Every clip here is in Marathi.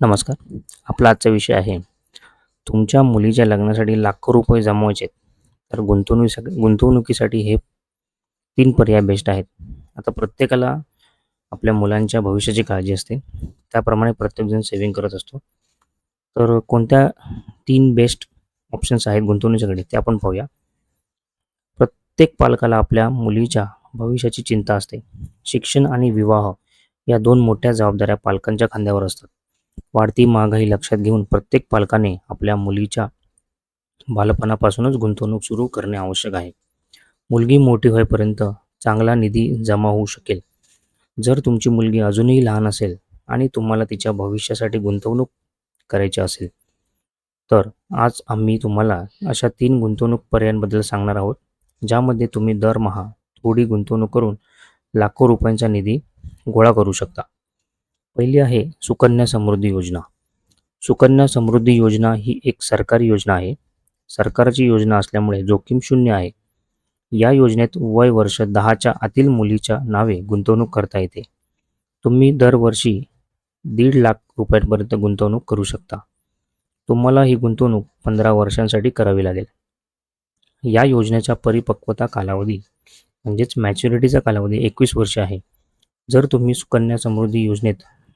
नमस्कार. आपला आजचा विषय आहे तुमच्या मुलीच्या लग्नासाठी लाखो रुपये जमवायचे आहेत, तर गुंतवणुकीसाठी गुंतवणुकीसाठी हे तीन पर्याय बेस्ट आहेत. आता प्रत्येकाला आपल्या मुलांच्या भविष्याची काळजी असते. त्याप्रमाणे प्रत्येकजण सेविंग करत असतो. तर कोणत्या तीन बेस्ट ऑप्शन्स आहेत गुंतवणुकीसाठी? ते आपण पाहूया. प्रत्येक पालकाला आपल्या मुलीच्या भविष्याची चिंता असते. शिक्षण आणि विवाह या दोन मोठ्या जबाबदाऱ्या पालकांच्या खांद्यावर असतात. वाढती महागाई लक्षात घेऊन प्रत्येक पालकाने आपल्या मुलीच्या बालपणापासूनच गुंतवणूक सुरू करणे आवश्यक आहे. मुलगी मोठी होईपर्यंत चांगला निधी जमा होऊ शकेल. जर तुमची मुलगी अजूनही लहान असेल आणि तुम्हाला तिच्या भविष्यासाठी गुंतवणूक करायची असेल तर आज आम्ही तुम्हाला अशा तीन गुंतवणूक पर्यायांबद्दल सांगणार आहोत ज्यामध्ये तुम्ही दरमहा थोडी गुंतवणूक करून लाखो रुपयांचा निधी गोळा करू शकता. पहिली आहे सुकन्या समृद्धी योजना. सुकन्या समृद्धी योजना ही एक सरकारी योजना आहे. सरकारची योजना असल्यामुळे जोखीम शून्य आहे. या योजनेत वय वर्ष दहाच्या आतील मुलीच्या नावे गुंतवणूक करता येते. तुम्ही दरवर्षी दीड लाख रुपयांपर्यंत गुंतवणूक करू शकता. तुम्हाला ही गुंतवणूक पंधरा वर्षांसाठी करावी लागेल. या योजनेचा परिपक्वता कालावधी म्हणजेच मॅच्युरिटीचा कालावधी एकवीस वर्ष आहे. जर तुम्ही सुकन्या समृद्धी योजनेत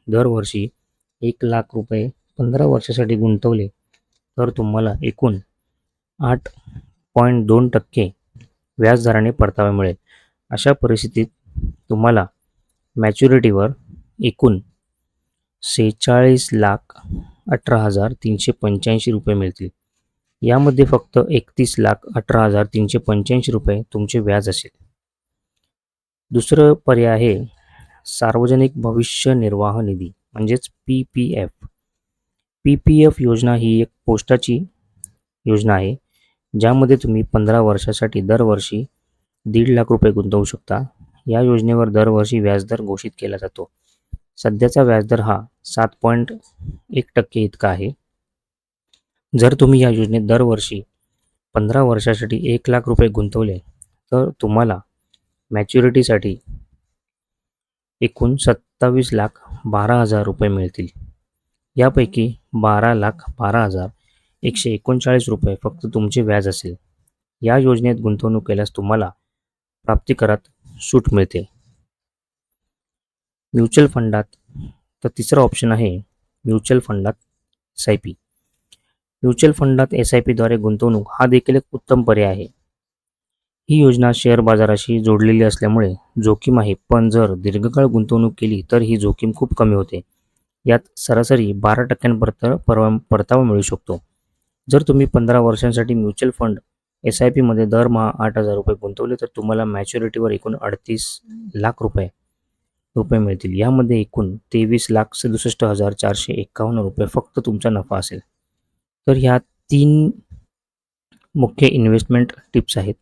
दरवर्षी एक लाख रुपये पंधरा वर्षासाठी गुंतवले तर तुम्हाला एकूण आठ पॉईंट दोन टक्के व्याजदराने परतावा मिळेल. अशा परिस्थितीत तुम्हाला मॅच्युरिटीवर एकूण सेहेचाळीस लाख अठरा हजार तीनशे पंच्याऐंशी रुपये मिळतील. यामध्ये फक्त एकतीस लाख अठरा हजार तीनशे पंच्याऐंशी रुपये तुमचे व्याज असेल. दुसरं पर्याय आहे सार्वजनिक भविष्य निर्वाह निधी म्हणजेच P P F. P P F योजना ही एक पोस्टाची योजना आहे ज्यामध्ये तुम्ही पंधरा वर्षासाठी दरवर्षी दीड लाख रुपये गुंतवू शकता. या योजनेवर दरवर्षी व्याजदर घोषित केला जातो. सध्याचा व्याजदर हा सात पॉईंट एक टक्के इतका आहे. जर तुम्ही या योजनेत दरवर्षी पंधरा वर्षासाठी एक लाख रुपये गुंतवले तर तुम्हाला मॅच्युरिटीसाठी एकूण सत्तावीस लाख बारा हजार रुपये मिळतील. यापैकी बारा लाख बारा हजार एकशे एकोणचाळीस रुपये फक्त तुमचे व्याज असेल. या योजनेत गुंतवणूक केल्यास तुम्हाला प्राप्तिकरात सूट मिळते. म्युच्युअल फंडात तर तिसरा ऑप्शन आहे म्युच्युअल फंडात एस आय पी म्युच्युअल फंडात एस आय पीद्वारे गुंतवणूक हा देखील एक उत्तम पर्याय आहे. ही योजना शेअर बाजाराशी जोडलेली असल्यामुळे जोखीम आहे. पण जर दीर्घकाळ गुंतवणूक केली तर ही जोखीम खूप कमी होते. यात सरासरी बारा टक्क्यांपर्यंत परवा परतावा मिळू शकतो. जर तुम्ही पंधरा वर्षांसाठी म्युच्युअल फंड एस आय पीमध्ये दरमहा आठ हजार रुपये गुंतवले तर तुम्हाला मॅच्युरिटीवर एकूण अडतीस लाख रुपये रुपये मिळतील. यामध्ये एकूण तेवीस लाख सदुसष्ट हजार चारशे एकावन्न रुपये फक्त तुमचा नफा असेल. तर ह्या तीन मुख्य इन्व्हेस्टमेंट टिप्स आहेत.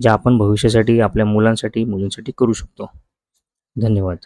ज्या आपण भविष्यासाठी आपल्या मुलांसाठी मुलींसाठी करू शकतो. धन्यवाद.